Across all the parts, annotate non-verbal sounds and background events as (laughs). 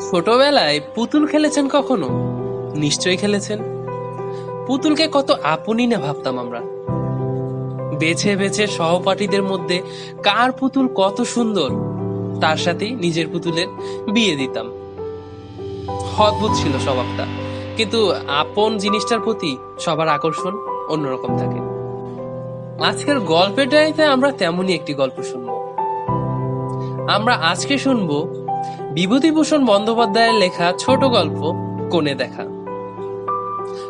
ছোটবেলায় পুতুল খেলেছেন কখনো? নিশ্চয়ই খেলেছেন। পুতুলকে কত আপনি না ভাবতাম আমরা। বেছে বেছে সহপাঠীদের মধ্যে কার পুতুল কত সুন্দর, তার সাথেই নিজের পুতুলের বিয়ে দিতাম। অদ্ভুত ছিল স্বভাবটা। কিন্তু আপন জিনিসটার প্রতি সবার আকর্ষণ অন্যরকম থাকে। আজকের গল্পের ডায়েরিতে আমরা তেমনই একটি গল্প শুনব। আমরা আজকে শুনব বিভূতিভূষণ বন্দ্যোপাধ্যায়ের লেখা ছোট গল্প কোণে দেখা।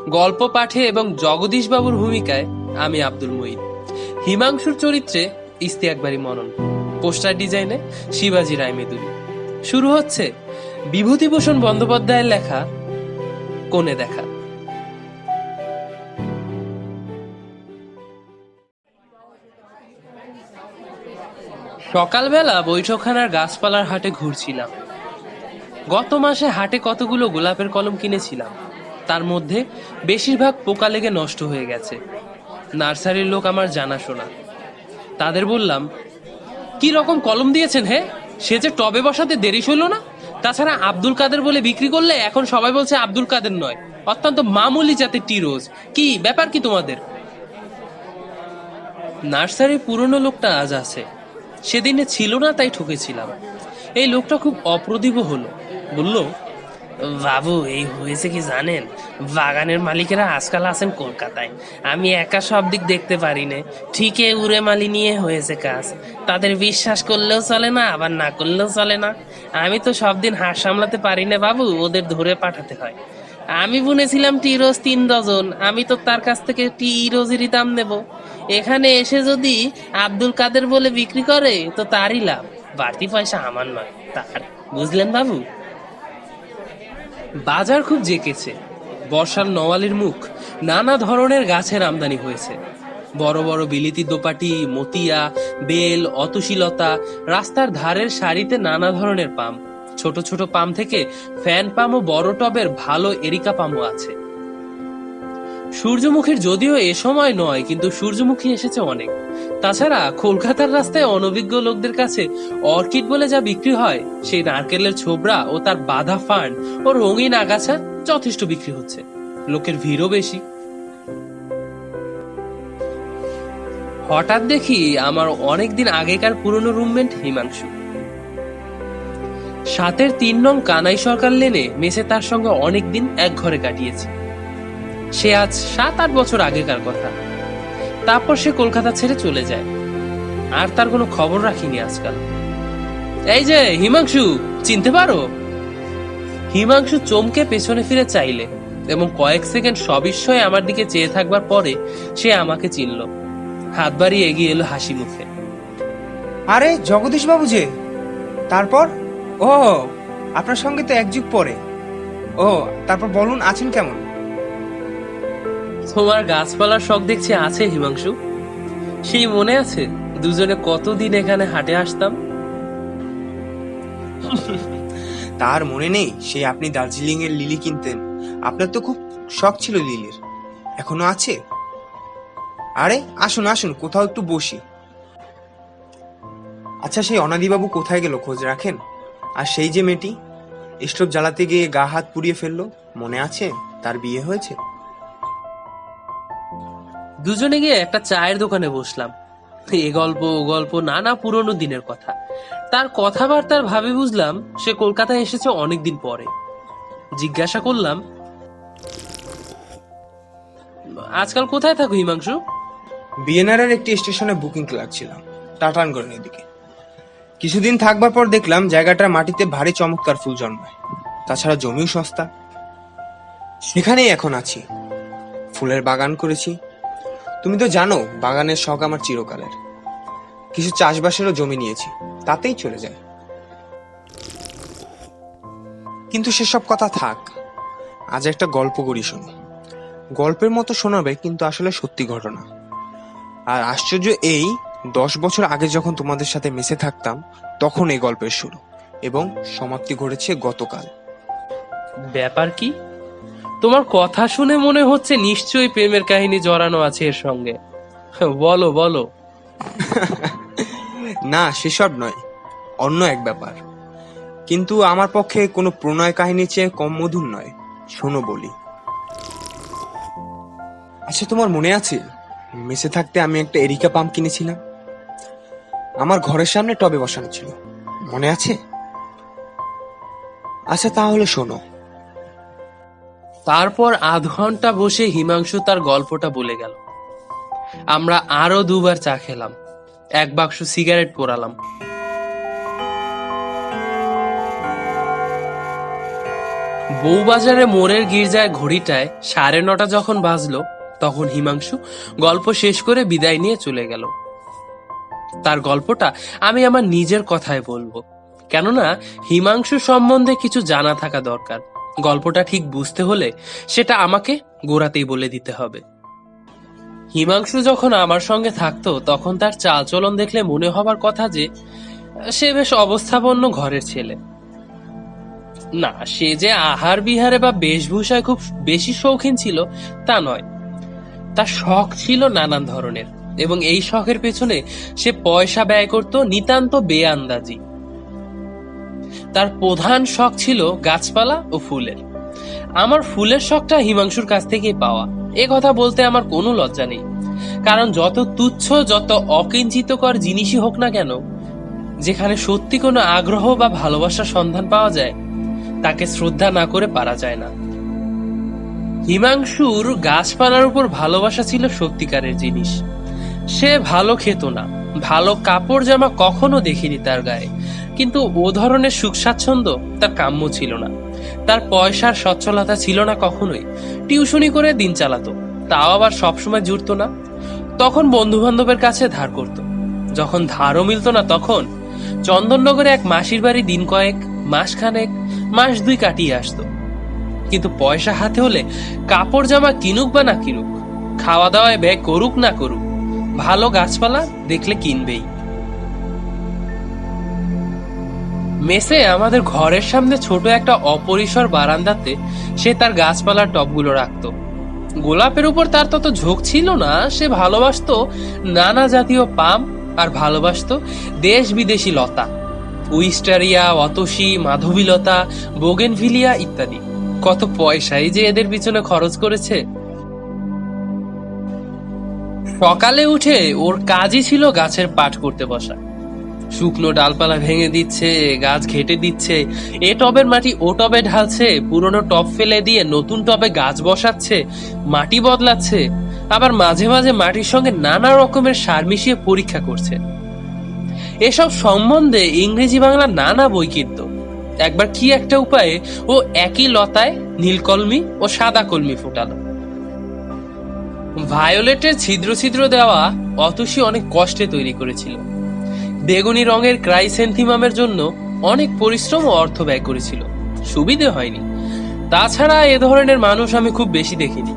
গল্প পাঠে এবং জগদীশ বাবুর ভূমিকায় আমি আব্দুল মঈদ হিমাংশুর চরিত্রে ইস্তিয়াক বাড়ি মনন। পোস্টার ডিজাইনে শিবাজি রায় শুরু হচ্ছে বিভূতিভূষণ বন্দ্যোপাধ্যায়ের লেখা কোণে দেখা। সকালবেলা বৈঠকখানার গাছপালার হাটে ঘুরছিলাম। গত মাসে হাটে কতগুলো গোলাপের কলম কিনেছিলাম, তার মধ্যে বেশিরভাগ পোকা লেগে নষ্ট হয়ে গেছে। নার্সারির লোক আমার জানাশোনা। তাদের বললাম, কি রকম কলম দিয়েছেন হে? সে যে টবে বসাতে দেরি হইল না? তাছাড়া আব্দুল কাদের বলে বিক্রি করলে এখন সবাই বলছে আব্দুল কাদের নয়, অত্যন্ত মামুলি জাতের টিরোজ কি, ব্যাপার কি তোমাদের? নার্সারির পুরনো লোকটা আজ আছে। সেদিনে ছিল না, তাই ঠকেছিলাম। এই লোকটা খুব অপ্রতিভ হলো। বলল, বাবু, এই হয়েছে কি জানেন? বাগানের মালিকেরা আজকাল আছেন কলকাতায়। আমি একা সব দিক দেখতে পারি না। ঠিকই উড়ে মালি নিয়ে হয়েছে কাজ। তাদের বিশ্বাস করলেও চলে না, আবার না করলেও চলে না। আমি তো সব দিন হাঁস সামলাতে পারি না বাবু, ওদের ধরে পাঠাতে হয়। আমি বুনেছিলাম টি রোজ তিন ডজন। আমি তো তার কাছ থেকে টি রোজেরই দাম নেব। এখানে এসে যদি আব্দুল কাদের বলে বিক্রি করে, তো তারই লাভ। বাড়তি পয়সা আমার নয়, তার। বুঝলেন বাবু? বাজার খুব জেকেছে। বর্ষার নওয়ালির মুখ নানা ধরনের গাছের আমদানি হয়েছে। বড় বড় বিলিতি দোপাটি, মতিয়া, বেল অতুশীলতা রাস্তার ধারের সারিতে নানা ধরনের পাম। ছোট ছোট পাম থেকে ফ্যান পাম ও বড় টবের ভালো এরিকা পামও আছে। সূর্যমুখীর যদিও এ সময় নয়, কিন্তু সূর্যমুখী এসেছে অনেক। তাছাড়া কলকাতার রাস্তায় অনভিজ্ঞ লোকদের কাছে অর্কিড বলে যা বিক্রি হয়, সেই নারকেলের ছোবড়া ও তার বাধা ফান্ড ও রঙিন আগাছা যথেষ্ট বিক্রি হচ্ছে। লোকের ভিড়ও বেশি। হঠাৎ দেখি আমার অনেকদিন আগেকার পুরনো রুমমেন্ট হিমাংশু। সাতের তিন নং কানাই সরকার লেনে মেসে তার সঙ্গে অনেকদিন এক ঘরে কাটিয়েছে। সে আজ সাত আট বছর আগেকার কথা। তারপর সে কলকাতা ছেড়ে চলে যায়। আর তার কোনো খবর রাখিনি আজকাল। এই যে, হিমাংশু, চিনতে পারো? হিমাংশু চমকে পেছনে ফিরে চাইলে এবং কয়েক সেকেন্ড সবিস্ময়ে আমার দিকে চেয়ে থাকবার পরে সে আমাকে চিনল। হাত বাড়িয়ে এগিয়ে এলো হাসি মুখে। আরে জগদীশ বাবু যে, তারপর? ও, আপনার সঙ্গে তো এক যুগ পরে। ও, তারপর বলুন, আছেন কেমন? তোমার গাছপালার শখ দেখছি আছে, হিমাংশু। সেই মনে আছে দুজনে কতদিন এখানে হাটে আসতাম? তার মনে নেই সেই আপনি দার্জিলিং এর লিলি কিনতেন। আপনার তো খুব শখ ছিল লিলির। এখনও আছে? আরে, আসুন আসুন, কোথাও একটু বসি। আচ্ছা সেই অনাদিবাবু কোথায় গেল, খোঁজ রাখেন? আর সেই যে মেয়েটি, স্টোভ জ্বালাতে গিয়ে গা হাত পুড়িয়ে ফেলল, মনে আছে তার বিয়ে হয়েছে? দুজনে গিয়ে একটা চায়ের দোকানে বসলাম। এ গল্প, ও গল্প, নানা পুরনো দিনের কথা। তার কথাবার্তার ভাবে বুঝলাম, সে কলকাতায় এসেছে অনেকদিন পরে। জিজ্ঞাসা করলাম, আজকাল কোথায় থাকো হিমাংশু? বিএনআরের একটি স্টেশনে বুকিং ক্লার্ক ছিলাম, টাটানগরের দিকে। কিছুদিন থাকবার পর দেখলাম জায়গাটার মাটিতে ভারী চমৎকার ফুল জন্মায়। তাছাড়া জমিও সস্তা। সেখানেই এখন আছি। ফুলের বাগান করেছি তুমি তো জানো, বাগানের শখ আমার চিরকালের। কিছু চাষবাসেরও জমি নিয়েছি, তাতেই চলে যায়। কিন্তু সেসব কথা থাক, আজ একটা গল্প করি শোনো। গল্পের মতো শোনাবে কিন্তু আসলে সত্যি ঘটনা। আর আশ্চর্য এই, দশ বছর আগে যখন তোমাদের সাথে মেসে থাকতাম, তখন এই গল্পের শুরু, এবং সমাপ্তি ঘটেছে গতকাল। ব্যাপার কি? তোমার কথা শুনে মনে হচ্ছে নিশ্চয়ই প্রেমের কাহিনী জড়ানো আছে এর সঙ্গে। বলো বলো। (laughs) না, সেসব নয়। অন্য এক ব্যাপার। কিন্তু আমার পক্ষে কোনো প্রণয় কাহিনীর চেয়ে কম মধুর নয়। শোনো বলি। আচ্ছা তোমার মনে আছে? মেসে থাকতে আমি একটা এরিকা পাম্প কিনেছিলাম। আমার ঘরের সামনে টবে বসানো ছিল। মনে আছে? আচ্ছা তাহলে শোনো। তারপর আধ ঘণ্টা বসে হিমাংশু তার গল্পটা বলে গেল। আমরা আরও দুবার চা খেলাম। এক বাক্স সিগারেট পোড়ালাম। বউবাজারে মোড়ের গির্জায় ঘড়িটায় সাড়ে নটা যখন বাজলো, তখন হিমাংশু গল্প শেষ করে বিদায় নিয়ে চলে গেল। তার গল্পটা আমি আমার নিজের কথায় বলব। কেননা হিমাংশু সম্বন্ধে কিছু জানা থাকা দরকার। গল্পটা ঠিক বুঝতে হলে সেটা আমাকে গোড়াতেই বলে দিতে হবে। হিমাংশু যখন আমার সঙ্গে থাকতো, তখন তার চালচলন দেখলে মনে হবার কথা যে, সে বেশ অবস্থাপন্ন ঘরের ছেলে। না, সে যে আহার বিহারে বা বেশভূষায় খুব বেশি শৌখিন ছিল, তা নয়। তার শখ ছিল নানান ধরনের এবং এই শখের পেছনে সে পয়সা ব্যয় করত নিতান্ত বেআন্দাজি। তার প্রধান শখ ছিল গাছপালা ও ফুলের। আমার ফুলের শখটা হিমাংশুর কাছ থেকেই পাওয়া। এ কথা বলতে আমার কোনো লজ্জা নেই। কারণ যত তুচ্ছ, যত অকিঞ্চিতকর জিনিসই হোক না কেন, যেখানে সত্যি কোনো আগ্রহ বা ভালোবাসার সন্ধান পাওয়া যায়, তাকে শ্রদ্ধা না করে পারা যায় না। হিমাংশুর গাছপালার উপর ভালোবাসা ছিল সত্যিকারের জিনিস। সে ভালো খেত না। ভালো কাপড় জামা কখনো দেখিনি তার গায়ে। কিন্তু ও ধরনের সুখ স্বাচ্ছন্দ্য তার কাম্য ছিল না। তার পয়সার সচ্ছলতা ছিল না কখনোই। টিউশনি করে দিন চালাতো, তাও আবার সবসময় জুড়তো না। তখন বন্ধু বান্ধবের কাছে ধার করত। যখন ধারও মিলতো না তখন চন্দননগরে এক মাসির বাড়ি দিন কয়েক মাস খানেক মাস দুই কাটিয়ে আসতো। কিন্তু পয়সা হাতে হলে কাপড় জামা কিনুক বা না কিনুক, খাওয়া দাওয়ায় ব্যয় করুক না করুক, ভালো গাছপালা দেখলে কিনবেই। মেসে আমাদের ঘরের সামনে ছোট একটা অপরিসর বারান্দাতে সে তার গাছপালার টবগুলো রাখতো। গোলাপের উপর তার তত ঝোঁক ছিল না, সে ভালোবাসতো নানা জাতীয় পাম আর ভালোবাসতো দেশ বিদেশি লতা। উইস্টারিয়া, অতসী, মাধবীলতা, বোগেনভিলিয়া ইত্যাদি। কত পয়সাই যে এদের পিছনে খরচ করেছে। সকালে উঠে ওর কাজই ছিল গাছের পাঠ করতে বসা। শুকনো ডালপালা ভেঙে দিচ্ছে, গাছ ঘেটে দিচ্ছে। এ টবের মাটি ও টবে ঢালছে, পুরনো টব ফেলে দিয়ে নতুন টবে গাছ বসাচ্ছে, মাটি বদলাচ্ছে। আবার মাঝে মাঝে মাটির সঙ্গে নানা রকমের সার মিশিয়ে পরীক্ষা করছে। এসব সম্বন্ধে ইংরেজি বাংলা নানা বই একবার কি একটা উপায়ে ও একই লতায় নীলকলমি ও সাদা কলমি ফুটালো। ভায়োলেটের ছিদ্র ছিদ্র দেওয়া অতসী অনেক কষ্টে তৈরি করেছিল। বেগুনি রঙের ক্রাইসেন্থিমামের জন্য অনেক পরিশ্রম ও অর্থ ব্যয় করেছিল। সুবিধে হয়নি। তাছাড়া এ ধরনের মানুষ আমি খুব বেশি দেখিনি,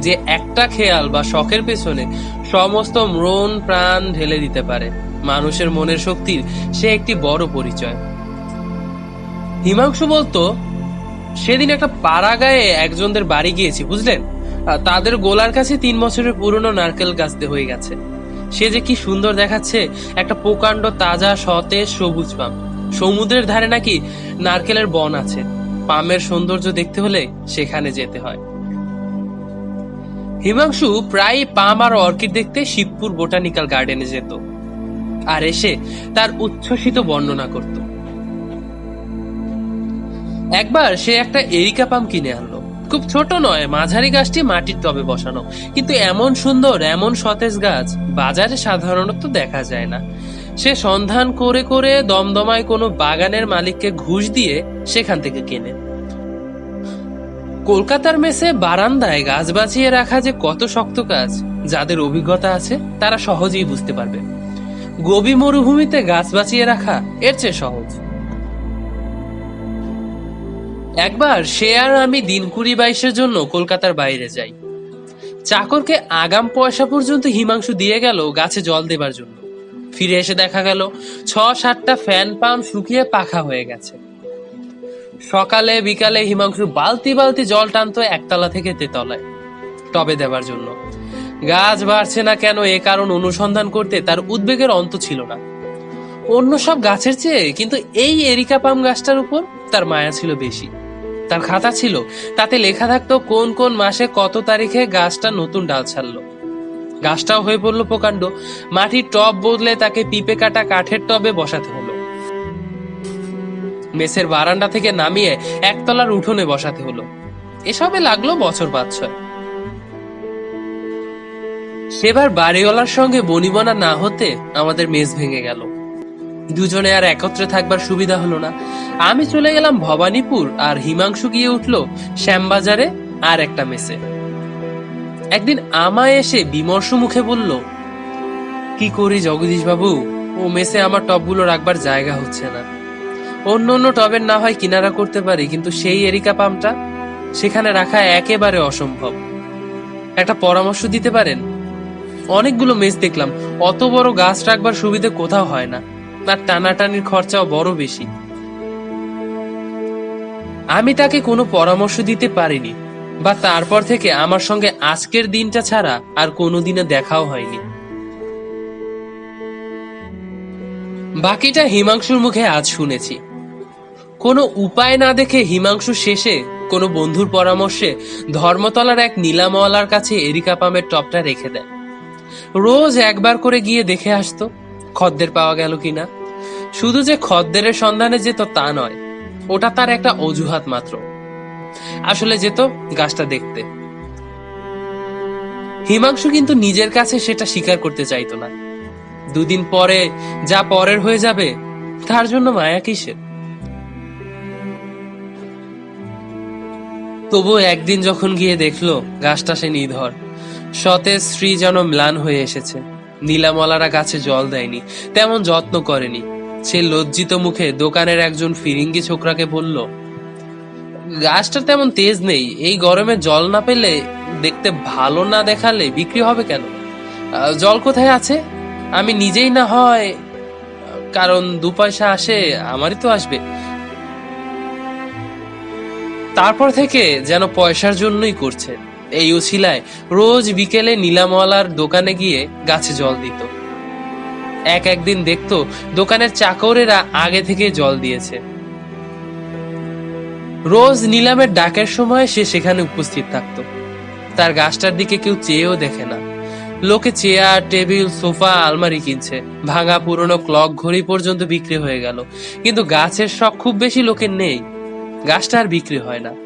যে একটা খেয়াল বা শখের পেছনে সমস্ত মন প্রাণ ঢেলে দিতে পারে। মানুষের মনের শক্তির সে একটি বড় পরিচয়। হিমাংশু বলতো, সেদিন একটা পাড়া গায়ে একজনদের বাড়ি গিয়েছি, বুঝলেন? তাদের গোলার কাছে তিন বছরের পুরনো নারকেল গাছতে হয়ে গেছে। সে যে কি সুন্দর দেখাচ্ছে, একটা প্রকাণ্ড তাজা, সতেজ, সবুজ পাম। সমুদ্রের ধারে নাকি নারকেলের বন আছে। পামের সৌন্দর্য দেখতে হলে সেখানে যেতে হয়। হিমাংশু প্রায় পাম আর অর্কিড দেখতে শিবপুর বোটানিক্যাল গার্ডেনে যেত আর এসে তার উচ্ছ্বসিত বর্ণনা করত। একবার সে একটা এরিকা পাম কিনে আনলো। খুব ছোট নয়, মাঝারি গাছটি মাটির টবে বসানো। কিন্তু এমন সুন্দর, এমন সতেজ গাছ বাজারে সাধারণত দেখা যায় না। সে সন্ধান করে করে দমদমায় কোনো বাগানের মালিককে ঘুষ দিয়ে সেখান থেকে কেনে। কলকাতার মেসে বারান্দায় গাছ বাঁচিয়ে রাখা যে কত শক্ত কাজ, যাদের অভিজ্ঞতা আছে, তারা সহজেই বুঝতে পারবে। গবি মরুভূমিতে গাছ বাঁচিয়ে রাখা এর চেয়ে সহজ। একবার সে আর আমি দিন কুড়ি বাইশের জন্য কলকাতার বাইরে যাই। চাকরকে আগাম পয়সা পর্যন্ত হিমাংশু দিয়ে গেল গাছে জল দেবার জন্য। ফিরে এসে দেখা গেল ছ সাতটা ফ্যান পাম্প শুকিয়ে পাখা হয়ে গেছে। সকালে, বিকালে হিমাংশু বালতি বালতি জল টানতো একতলা থেকে তেতলায়। টবে দেবার জন্য। গাছ বাড়ছে না কেন এ কারণ অনুসন্ধান করতে তার উদ্বেগের অন্ত ছিল না। অন্য সব গাছের চেয়ে কিন্তু এই এরিকা পাম গাছটার উপর তার মায়া ছিল বেশি। তার খাতা ছিল। তাতে লেখা থাকতো কোন কোন মাসে কত তারিখে গাছটা নতুন ডাল ছাড়লো। গাছটাও হয়ে পড়ল প্রকাণ্ড। মাটির টব বদলে তাকে পিপে কাটা কাঠের টবে বসাতে হলো। মেসের বারান্দা থেকে নামিয়ে একতলার উঠোনে বসাতে হলো। এসবে লাগল বছর পাঁচ ছয়। সেবার বাড়িওয়ালার সঙ্গে বনিবনা না হতে আমাদের মেজ ভেঙে গেল। দুজনে আর একত্রে থাকবার সুবিধা হলো না। আমি চলে গেলাম ভবানীপুর আর হিমাংশু গিয়ে উঠল শ্যামবাজারে আর একটা মেসে। একদিন আমায় এসে বিমর্ষ মুখে বলল, কি করি জগদীশ বাবু ও মেসে আমার টবগুলো রাখবার জায়গা হচ্ছে না। অন্য অন্য টবের না হয় কিনারা করতে পারি, কিন্তু সেই এরিকা পামটা সেখানে রাখা একেবারে অসম্ভব। একটা পরামর্শ দিতে পারেন? অনেকগুলো মেস দেখলাম। অত বড় গাছ রাখবার সুবিধে কোথাও হয় না। আর টানাটানির খরচাও বড় বেশি। আমি তাকে কোনো পরামর্শ দিতে পারিনি, বা তারপর থেকে আমার সঙ্গে আজকের দিনটা ছাড়া আর কোনোদিনও দেখাও হয়নি। বাকিটা হিমাংশুর মুখে আজ শুনেছি। কোনো উপায় না দেখে হিমাংশু শেষে কোনো বন্ধুর পরামর্শে ধর্মতলার এক নীলামওয়ালার কাছে এরিকা পামের টপটা রেখে দেয়। রোজ একবার করে গিয়ে দেখে আসতো। খদ্দের পাওয়া গেল কিনা? শুধু যে খদ্দের সন্ধানে যেত তা নয়, ওটা তার একটা অজুহাত মাত্র। আসলে যেত গাছটা দেখতে। হিমাংশু কিন্তু নিজের কাছে সেটা স্বীকার করতে চাইতো না। দুদিন পরে যা পরের হয়ে যাবে, তার জন্য মায়া কিসের? তবু একদিন যখন গিয়ে দেখল, গাছটা সে নিধর। সতেজ শ্রী যেন ম্লান হয়ে এসেছে। নীলামলারা গাছে জল দেয়নি, তেমন যত্ন করেনি। সে লজ্জিত মুখে দোকানের একজন ফিরিঙ্গি ছোকরাকে বলল গাছটা তেমন তেজ নেই, এই গরমে জল না পেলে দেখতে ভালো না দেখালে বিক্রি হবে কেন? জল কোথায় আছে? আমি নিজেই না হয়, কারণ দু পয়সা আসে, আমারই তো আসবে। তারপর থেকে যেন পয়সার জন্যই করছে। এই উছিলায় রোজ বিকেলে নীলামওয়ালার দোকানে গিয়ে গাছে জল দিত। এক একদিন দেখতো দোকানের চাকরেরা আগে থেকে জল দিয়েছে। রোজ নিলামের ডাকের সময় সে সেখানে উপস্থিত থাকতো। তার গাছটার দিকে কেউ চেয়েও দেখে না। লোকে চেয়ার, টেবিল, সোফা, আলমারি কিনছে। ভাঙা পুরনো ক্লক ঘড়ি পর্যন্ত বিক্রি হয়ে গেল। কিন্তু গাছের শখ খুব বেশি লোকের নেই। গাছটা আর বিক্রি হয় না।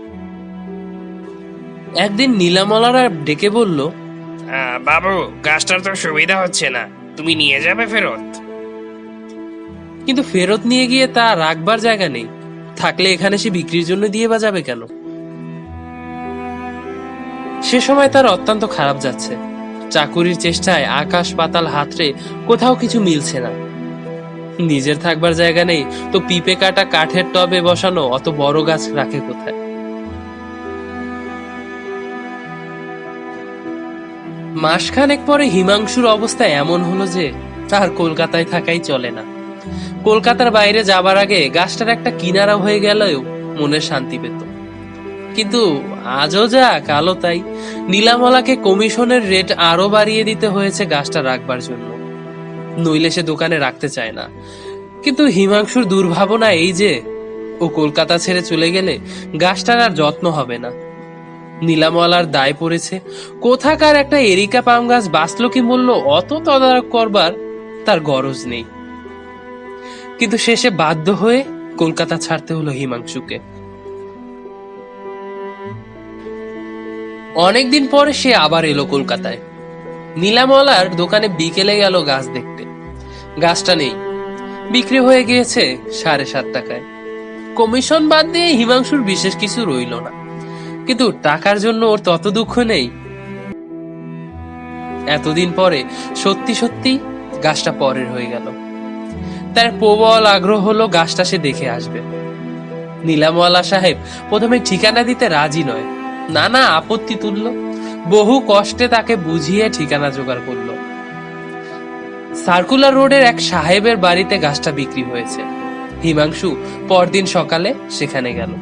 একদিন নীলামলারা ডেকে বলল আহ, বাবু গাছটার তো সুবিধা হচ্ছে না। তুমি নিয়ে যাবে ফেরত। কিন্তু ফেরত নিয়ে গিয়ে তা রাখবার জায়গা নেই। থাকলে এখানে সে বিক্রির জন্য দিয়ে বা যাবে কেন? সে সময় তার অত্যন্ত খারাপ যাচ্ছে। চাকুরির চেষ্টায় আকাশ পাতাল হাতরে কোথাও কিছু মিলছে না। নিজের থাকবার জায়গা নেই তো পিপে কাটা কাঠের টবে বসানো অত বড় গাছ রাখে কোথায়? মাসখানেক পরে হিমাংশুর অবস্থা এমন হলো যে তার কলকাতায় থাকাই চলে না। কলকাতার বাইরে যাবার আগে গাছটার একটা কিনারা হয়ে গেলেও মনে শান্তি পেত। কিন্তু আজও যা কালো তাই। নীলামলাকে কমিশনের রেট আরও বাড়িয়ে দিতে হয়েছে গাছটা রাখবার জন্য। নইলে সে দোকানে রাখতে চায় না। কিন্তু হিমাংশুর দুর্ভাবনা এই যে, ও কলকাতা ছেড়ে চলে গেলে গাছটার আর যত্ন হবে না। নীলামলার দায় পড়েছে। কোথাকার একটা এরিকা পাম গাছ বাঁচলো কি মূল্য অত তদারক করবার তার গরজ নেই। কিন্তু শেষে বাধ্য হয়ে কলকাতা ছাড়তে হলো হিমাংশুকে। অনেকদিন পরে সে আবার এলো কলকাতায়। নীলামলার দোকানে বিকেলে গেল গাছ দেখতে। গাছটা নেই। বিক্রি হয়ে গিয়েছে সাড়ে সাত টাকায়। কমিশন বাদ দিয়ে হিমাংশুর বিশেষ কিছু রইল না। কিন্তু টাকার জন্য ওর তত দুঃখ নেই। এতদিন পরে সত্যি সত্যি গাছটা পরের হয়ে গেল। তার প্রবল আগ্রহ হলো গাছটা সে দেখে আসবে। নীলামওয়ালা সাহেব প্রথমে ঠিকানা দিতে রাজি নয়। নানা আপত্তি তুলল। বহু কষ্টে তাকে বুঝিয়ে ঠিকানা জোগাড় করল। সার্কুলার রোডের এক সাহেবের বাড়িতে গাছটা বিক্রি হয়েছে। হিমাংশু পরদিন সকালে সেখানে গেল।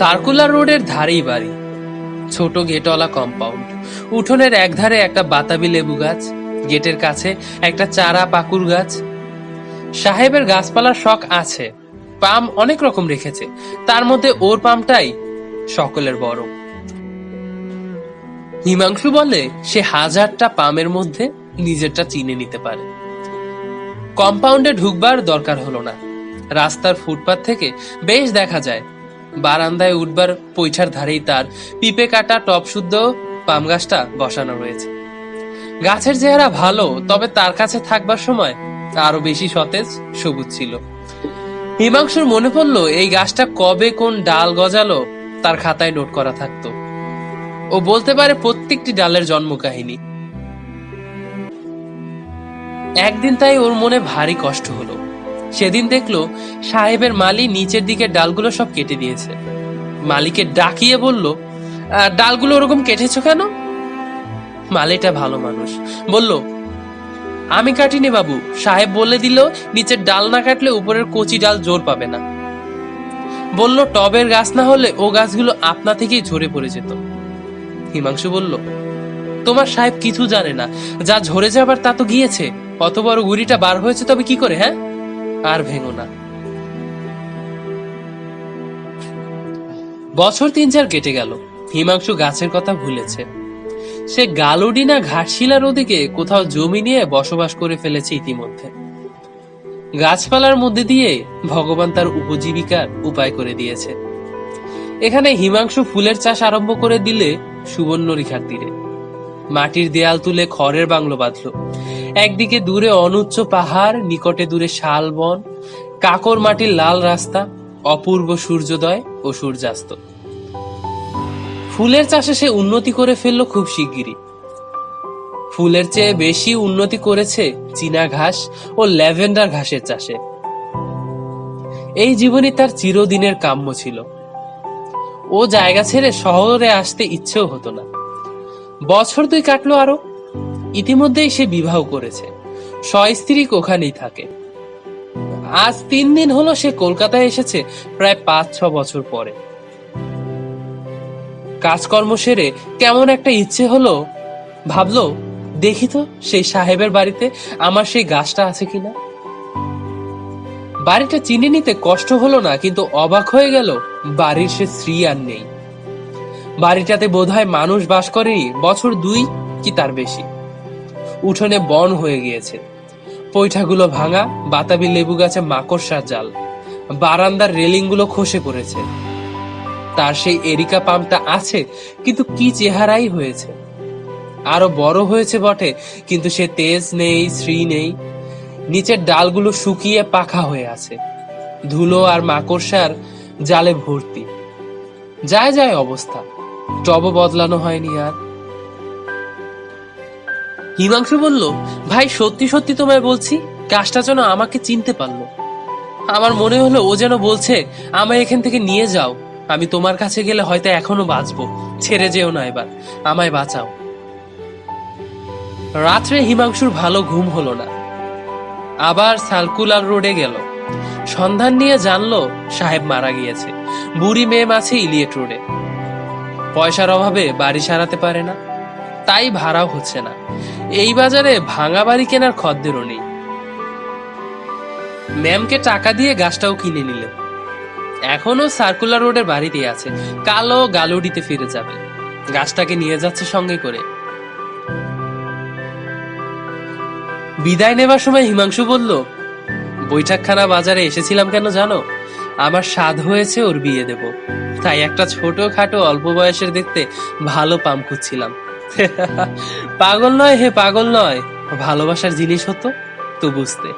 সার্কুলার রোডের ধারেই বাড়ি। ছোট গেটওয়ালা কম্পাউন্ড উঠোনের একধারে একটা বাতাবি লেবু গাছ, গেটের কাছে একটা চারা পাকুর গাছ। সাহেবের গাছপালার শখ আছে, পাম অনেক রকম রেখেছে, তার মধ্যে ওর পামটাই সকলের বড়। হিমাংশু বলে, সে হাজারটা পামের মধ্যে নিজেরটা চিনে নিতে পারে। কম্পাউন্ডে ঢুকবার দরকার হলো না। রাস্তার ফুটপাত থেকে বেশ দেখা যায় বারান্দায় উঠবার পৈঠার ধারেই তার পিপে কাটা টপ শুদ্ধ পাম গাছটা বসানো রয়েছে। গাছের চেহারা ভালো, তবে তার কাছে থাকবার সময় আরও বেশি সতেজ সবুজ ছিল। হিমাংশুর মনে পড়ল, এই গাছটা কবে কোন ডাল গজালো তার খাতায় নোট করা থাকতো। ও বলতে পারে প্রত্যেকটি ডালের জন্ম কাহিনী একদিন তাই ওর মনে ভারী কষ্ট হলো। সেদিন দেখল সাহেবের মালি নিচের দিকে ডালগুলো সব কেটে দিয়েছে। মালিকে ডাকিয়ে বলল "আহ, ডালগুলো ওরকম কেটেছো কেন? মালিটা ভালো মানুষ। বলল আমি কাটিনি বাবু। সাহেব বলে দিল নিচের ডাল না কাটলে উপরের কচি ডাল জোর পাবে না। বলল টবের গাছ না হলে ও গাছগুলো আপনা থেকেই ঝরে পড়ে যেত। হিমাংশু বলল তোমার সাহেব কিছু জানে না। যা ঝরে যাবার তা তো গিয়েছে। অত বড় গুড়িটা বার হয়েছে তবে কি করে হ্যাঁ? আর ভেঙো না। বছর তিন চার কেটে গেল। হিমাংশু গাছের কথা ভুলেছে। সে গালুডিনা ঘাটশিলার ওদিকে কোথাও জমি নিয়ে বসবাস করে ফেলেছে ইতিমধ্যে। গাছপালার মধ্যে দিয়ে ভগবান তার উপজীবিকার উপায় করে দিয়েছে। এখানে হিমাংশু ফুলের চাষ আরম্ভ করে দিলে সুবর্ণ রেখার তীরে। মাটির দেয়াল তুলে খড়ের বাংলো বাঁধল। একদিকে দূরে অনুচ্চ পাহাড়, নিকটে দূরে শাল বন, কাকর মাটির লাল রাস্তা, অপূর্ব সূর্যোদয় ও সূর্যাস্ত। ফুলের চাষে সে উন্নতি করে ফেলল খুব শিগগিরই। ফুলের চেয়ে বেশি উন্নতি করেছে চীনা ঘাস ও ল্যাভেন্ডার ঘাসের চাষে। এই জীবনই তার চিরদিনের কাম্য ছিল। ও জায়গা ছেড়ে শহরে আসতে ইচ্ছেও হতো না। বছর দুই কাটলো আরও ইতিমধ্যেই সে বিবাহ করেছে। সস্ত্রীক ওখানেই থাকে। আজ তিন দিন হলো সে কলকাতায় এসেছে প্রায় পাঁচ, ছ বছর পরে। কাজকর্ম সেরে কেমন একটা ইচ্ছে হলো, ভাবলো, দেখি তো সেই সাহেবের বাড়িতে আমার সেই গাছটা আছে কিনা? বাড়িটা চিনে নিতে কষ্ট হলো না, কিন্তু অবাক হয়ে গেল, বাড়ির সে স্ত্রী আর নেই। বাড়িটাতে বোধহয় মানুষ বাস করেনি, বছর দুই কি তার বেশি। উঠোনে বন হয়ে গিয়েছে। পৈঠাগুলো ভাঙা, বাতাবি লেবু গাছে মাকড়সার জাল। বারান্দার রেলিংগুলো খসে পড়েছে। তার সেই এরিকা পাম্পটা আছে, কিন্তু কি চেহারাই হয়েছে? আরও বড় হয়েছে বটে, কিন্তু সে তেজ নেই, শ্রী নেই। নিচের ডালগুলো শুকিয়ে পাখা হয়ে আছে। ধুলো আর মাকড়সার জালে ভর্তি। যায় যায় অবস্থা। টব বদলানো হয়নি আর। হিমাংশু বলল, ভাই, সত্যি সত্যি তোমায় বলছি গাছটা যেন আমাকে চিনতে পারল। আমার মনে হলো ও যেন বলছে, আমায় এখান থেকে নিয়ে যাও। আমি তোমার কাছে গেলে হয়তো এখনও বাঁচবো। ছেড়ে যেও না এবার। আমায় বাঁচাও। রাত্রে হিমাংশুর ভালো ঘুম হলো না। আবার সার্কুলার রোডে গেল। সন্ধান নিয়ে জানলো, সাহেব মারা গিয়েছে। বুড়ি মেয়ে মাছে ইলিয়েট রোডে। পয়সার অভাবে বাড়ি সারাতে পারে না। তাই ভাড়াও হচ্ছে না। এই বাজারে ভাঙা বাড়ি কেনার খদ্দেরও নেই। ম্যামকে টাকা দিয়ে গাছটাও কিনে নিল। এখনও সার্কুলার রোডের বাড়িতেই আছে। কালো গালুডিতে ফিরে যাবে। গাছটাকে নিয়ে যাচ্ছে সঙ্গে করে। বিদায় নেবার সময় হিমাংশু বলল, বৈঠকখানা বাজারে এসেছিলাম কেন জানো? আমার স্বাদ হয়েছে ওর বিয়ে দেব। তাই একটা ছোট খাটো অল্প বয়সের দেখতে ভালো পাম খুঁজছিলাম। পাগল নয় হে পাগল নয়। ভালোবাসার জিনিস হতো তো বুঝতে।